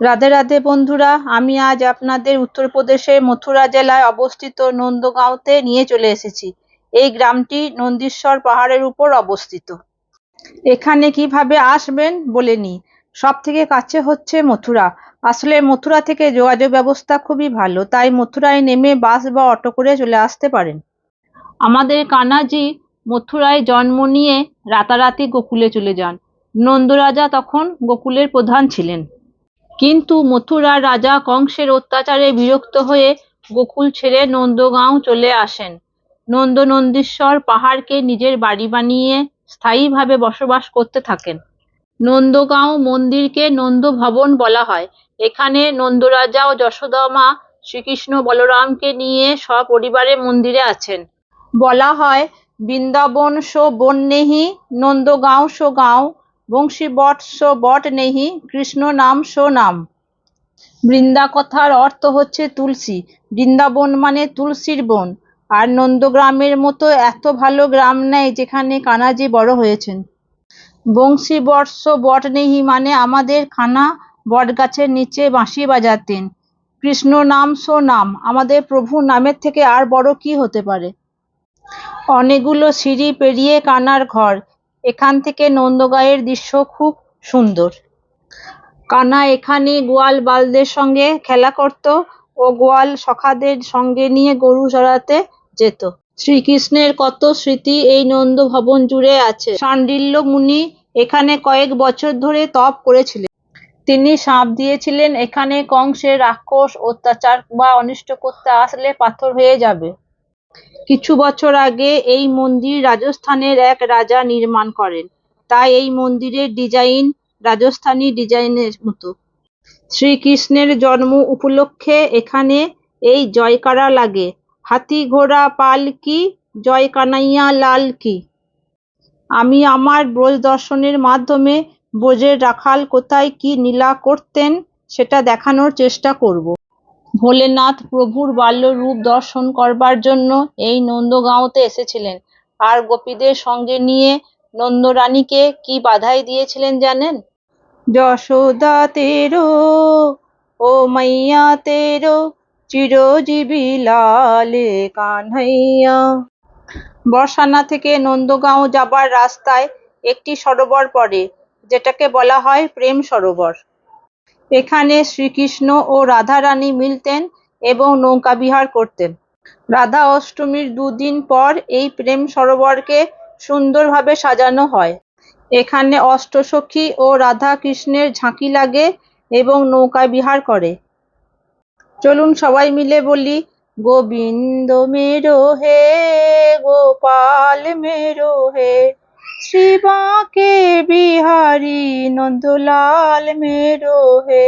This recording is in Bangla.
রাধে রাধে বন্ধুরা, আমি আজ আপনাদের উত্তরপ্রদেশের মথুরা জেলায় অবস্থিত নন্দগাঁওতে নিয়ে চলে এসেছি। এই গ্রামটি নন্দীশ্বর পাহাড়ের উপর অবস্থিত। এখানে কীভাবে আসবেন বলে নি সব থেকে কাছে হচ্ছে মথুরা। আসলে মথুরা থেকে যোগাযোগ ব্যবস্থা খুবই ভালো, তাই মথুরায় নেমে বাস বা অটো করে চলে আসতে পারেন। আমাদের কানাজি মথুরায় জন্ম নিয়ে রাতারাতি গোকুলে চলে যান। নন্দরাজা তখন গোকুলের প্রধান ছিলেন। কিন্তু মথুরার রাজা কংসের অত্যাচারে বিরক্ত হয়ে গোকুল ছেড়ে নন্দগাঁও চলে আসেন। নন্দনন্দীশ্বর পাহাড়কে নিজের বাড়ি বানিয়ে স্থায়ীভাবে বসবাস করতে থাকেন। নন্দগাঁও মন্দিরকে নন্দ ভবন বলা হয়। এখানে নন্দরাজা ও যশোদা মা শ্রীকৃষ্ণ বলরামকে নিয়ে সপরিবারে মন্দিরে আছেন। বলা হয়, বৃন্দাবন সো বন নেহি নন্দগাঁও সো গাঁও বংশী বট সো বট নেহি, কৃষ্ণ নাম সো নাম। বৃন্দা কথার অর্থ হচ্ছে তুলসী। বৃন্দাবন মানে তুলসীর বন। আর নন্দগ্রামের মতো এত ভালো গ্রাম নেই যেখানে কানাজি বড় হয়েছেন। বংশী বর্ষ বট নেহি মানে আমাদের খানা বট গাছের নিচে বাঁশি বাজাতেন। কৃষ্ণ নাম সো নাম, আমাদের প্রভু নামের থেকে আর বড় কি হতে পারে? অনেকগুলো সিঁড়ি পেরিয়ে কানার ঘর। এখান থেকে নন্দগাঁয়ের দৃশ্য খুব সুন্দর। কানা এখানে গোয়াল বালদের সঙ্গে খেলা করত ও গোয়াল সখাদের সঙ্গে নিয়ে গরু চড়াতে যেত। শ্রীকৃষ্ণের কত স্মৃতি এই নন্দ ভবন জুড়ে আছে। সান্ডিল্য মুনি এখানে কয়েক বছর ধরে তপ করেছিলেন। তিনি সাপ দিয়েছিলেন, এখানে কংসের রাক্ষস অত্যাচার বা অনিষ্ট করতে আসলে পাথর হয়ে যাবে। কিছু বছর আগে এই মন্দির রাজস্থানের এক রাজা নির্মাণ করেন। তাই এই মন্দিরের ডিজাইন রাজস্থানী ডিজাইনের মতো। শ্রীকৃষ্ণের জন্ম উপলক্ষে এখানে এই জয়কারা লাগে। হাতি ঘোড়া পাল কি জয় কানাইয়া লাল কি? আমি আমার ব্রজ দর্শনের মাধ্যমে ব্রজের রাখাল কোথায় কি নীলা করতেন, সেটা দেখানোর চেষ্টা করব। ভোলেনাথ প্রভুর বাল্য রূপ দর্শন করবার জন্য এই নন্দগাঁওতে এসেছিলেন। আর গোপীদের সঙ্গে নিয়ে নন্দরানীকে কি বাধাই দিয়েছিলেন জানেন? যশোদা তেরো ও মাইয়া তেরো চিরজীবী লালে কানহাইয়া। বর্ষানা থেকে নন্দগাঁও যাবার রাস্তায় একটি সরোবর পড়ে যেটাকে বলা হয় প্রেম সরোবর। এখানে শ্রীকৃষ্ণ ও রাধা রানী মিলতেন এবং নৌকা বিহার করতেন। রাধা অষ্টমীর দুদিন পর এই প্রেম সরোবরকে সুন্দরভাবে সাজানো হয়। এখানে অষ্টসখী ও রাধা কৃষ্ণের ঝাঁকি লাগে এবং নৌকা বিহার করে। চলুন সবাই মিলে বলি, গোবিন্দ মেরো হে, গোপাল মেরো হে শ্রী বাঁকে বিহারি নন্দলাল মেরো হে